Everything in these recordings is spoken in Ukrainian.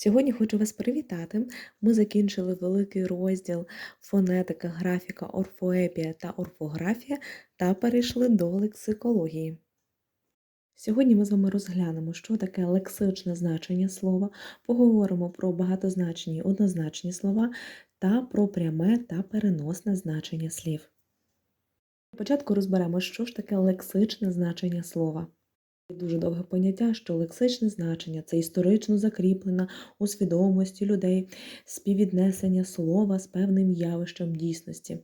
Сьогодні хочу вас привітати. Ми закінчили великий розділ фонетика, графіка, орфоепія та орфографія та перейшли до лексикології. Сьогодні ми з вами розглянемо, що таке лексичне значення слова, поговоримо про багатозначні і однозначні слова та про пряме та переносне значення слів. Спочатку розберемо, що ж таке лексичне значення слова. Дуже довге поняття, що лексичне значення це історично закріплена у свідомості людей співвіднесення слова з певним явищем дійсності.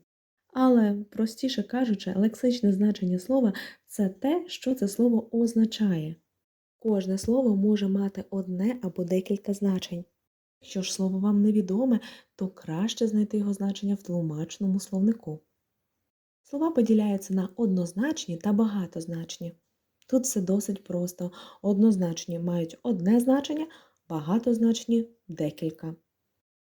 Але, простіше кажучи, лексичне значення слова це те, що це слово означає. Кожне слово може мати одне або декілька значень. Якщо ж слово вам невідоме, то краще знайти його значення в тлумачному словнику. Слова поділяються на однозначні та багатозначні. Тут все досить просто. Однозначні мають одне значення, багатозначні декілька.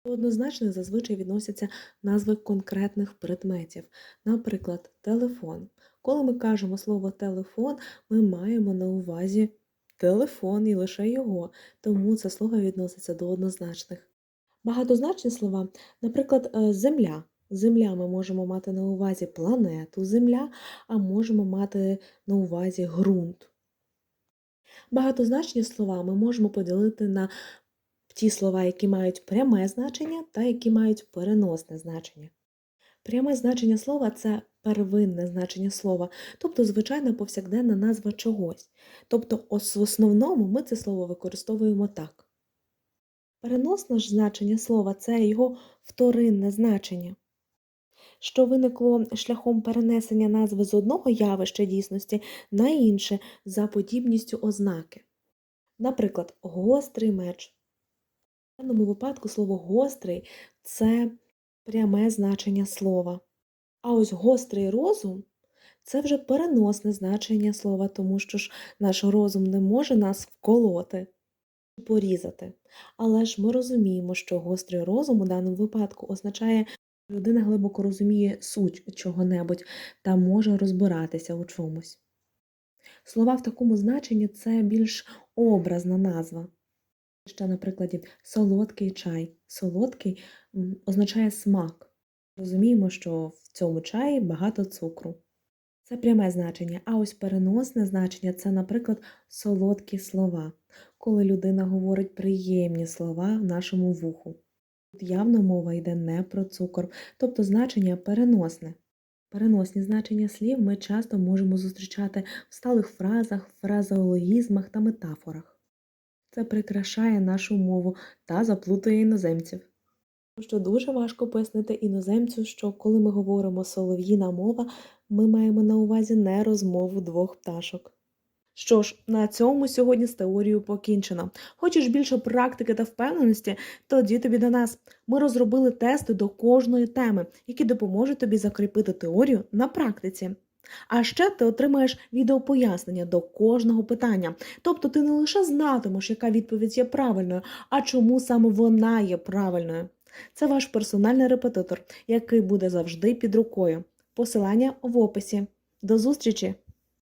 До однозначних зазвичай відносяться назви конкретних предметів, наприклад, телефон. Коли ми кажемо слово телефон, ми маємо на увазі телефон і лише його, тому це слово відноситься до однозначних. Багатозначні слова, наприклад, е, земля. Земля ми можемо мати на увазі планету Земля, а можемо мати на увазі ґрунт. Багатозначні слова ми можемо поділити на ті слова, які мають пряме значення та які мають переносне значення. Пряме значення слова це первинне значення слова, тобто звичайна повсякденна назва чогось. Тобто, в основному ми це слово використовуємо так. Переносне ж значення слова це його вторинне значення що виникло шляхом перенесення назви з одного явища дійсності на інше за подібністю ознаки. Наприклад, гострий меч. В даному випадку слово гострий це пряме значення слова. А ось гострий розум це вже переносне значення слова, тому що ж наш розум не може нас вколоти, порізати. Але ж ми розуміємо, що гострий розум у даному випадку означає Людина глибоко розуміє суть чого-небудь та може розбиратися у чомусь. Слова в такому значенні це більш образна назва. Ще на прикладі солодкий чай. Солодкий означає смак. Розуміємо, що в цьому чаї багато цукру. Це пряме значення, а ось переносне значення це, наприклад, солодкі слова, коли людина говорить приємні слова в нашому вуху. Явно мова йде не про цукор, тобто значення переносне. Переносні значення слів ми часто можемо зустрічати в сталих фразах, фразеологізмах та метафорах. Це прикрашає нашу мову та заплутує іноземців. Тому що дуже важко пояснити іноземцю, що коли ми говоримо солов'їна мова, ми маємо на увазі не розмову двох пташок. Що ж, на цьому сьогодні з теорією покінчено. Хочеш більше практики та впевненості? Тоді тобі до нас. Ми розробили тести до кожної теми, які допоможуть тобі закріпити теорію на практиці. А ще ти отримаєш відеопояснення до кожного питання. Тобто ти не лише знатимеш, яка відповідь є правильною, а чому саме вона є правильною. Це ваш персональний репетитор, який буде завжди під рукою. Посилання в описі. До зустрічі!